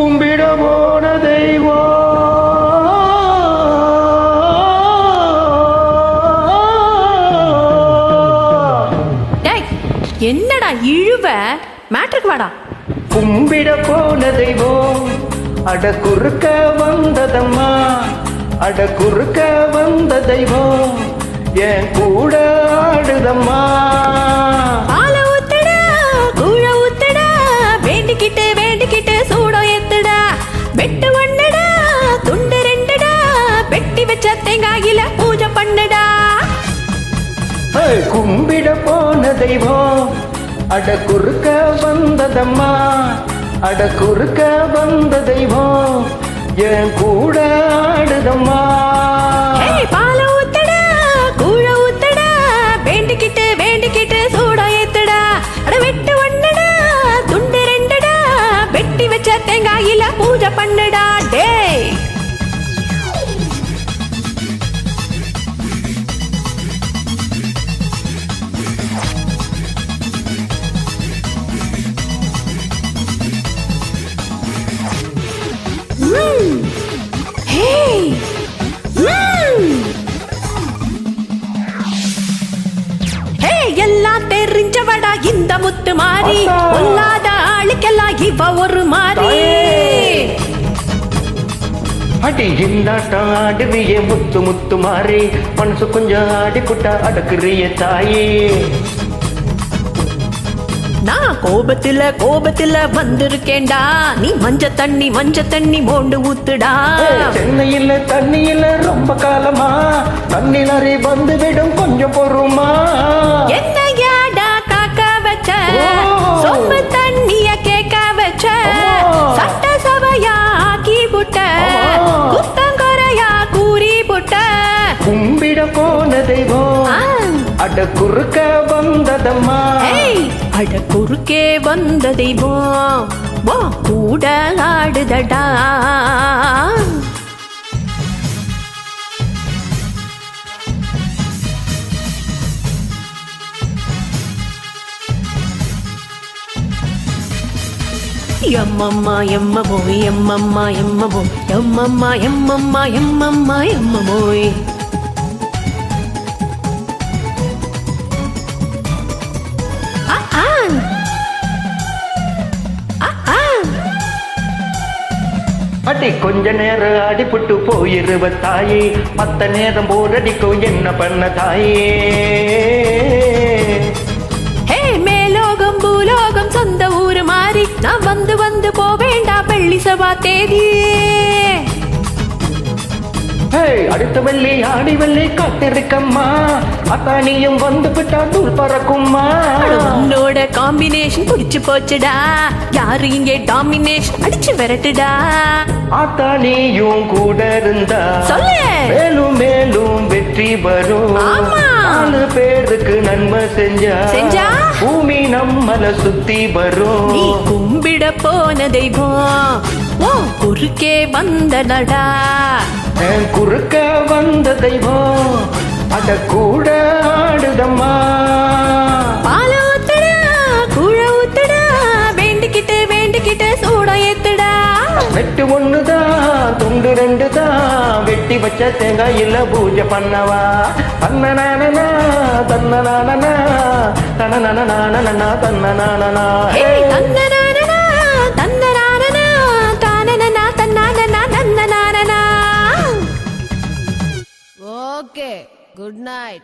கும்பிட போன தெய்வம் டேய் என்னடா இழுவ? மேட்ருக்கு வாடா. கும்பிட போன தெய்வம் அட குறுக்க வந்ததம்மா. அட குறுக்க வந்த தெய்வம் என் கூட ஆடுதம்மா. பால ஊத்துடா கூழ ஊத்துடா வேண்டிக்கிட்டு கும்பிட போன தெய்வம். அட குறுக்க வந்ததம்மா அட குறுக்க வந்த தெய்வம். என் கூட ஆடுதம்மா. ஏய் பால வேண்டிக்கிட்டு வேண்டிக்கிட்டு சூடம் ஏத்துடா. அட வெட்டு ஒண்ணுடா துண்டு ரெண்டுடா வெட்டி வச்ச தேங்காயில பூஜை பண்ணுடா. அத்தா. பொல்லாத ஆளுக்கெல்லாம் இவ ஒரு மாறி. தாயே. அடி இந்தாட்டம் ஆடுவிய முத்து முத்து மாறி. மனசு கொஞ்சம் ஆடி குட்டா அடக்குறிய தாயே. நான் கோபத்துல கோபத்துல வந்திருக்கேன்டா. நீ மஞ்ச தண்ணி மஞ்ச தண்ணி மோண்டு ஊத்துடா. சென்னையில தண்ணியில ரொம்ப காலமா? தண்ணி நிறைய வந்து விடும் கொஞ்சம் பொறுமா? என்ன கும்பிட போன தெய்வம். அட குறுக்க வந்ததம்மா அட குறுக்கே வந்த தெய்வம் வா கூட ஆடுதடா எம்மம்மா எம்ம போய் எம்மம்மா எம்ம போய் எம்மம்மா எம்மம்மா எம்மம்மா எம்ம போய் அடி கொஞ்ச நேரம் அடிபட்டு போயிருவ தாயே. மத்த நேரம் போரடிக்கும் என்ன பண்ண தாயே? ஹே மேலோகம் பூலோகம் சொந்த ஊரு மாறி. நான் வந்து வந்து போவேண்டா பள்ளி சபா தேதியே. அடுத்த வெள்ளி ஆடி வெள்ளி காத்திருக்கம்மா. அத்தானியும் வந்து விட்டா தூள் பறக்கும்மா. உன்னோட காம்பினேஷன் பிடிச்சு போச்சுடா. யாரு இங்கே டாமினேஷன் அடிச்சு விரட்டுடா? அத்தானியும் கூட இருந்தா. சொல்லு. மேலும் மேலும் வெற்றி வரும். நாலு பேருக்கு நன்மை செஞ்சா. செஞ்சா? பூமி நம்மள சுத்தி வரும். கும்பிட போன தெய்வம். ஓ குறுக்கே வந்தடா என் குறுக்க வந்த தெய்வம் அட கூட ஆடுதம்மா. பால ஊத்துடா கூழ ஊத்துடா வேண்டிக்கிட்டு வேண்டிக்கிட்டு சூட ஏத்துடா. வெட்டு ஒண்ணுதான் துண்டு ரெண்டுதான் வெட்டி வச்ச தேங்காயில பூஜை பண்ணவா. தன்னனானனா தன்னனானனா தனனனானனா. தன்னனானனா ஏய். தன்னனானனா. Good night.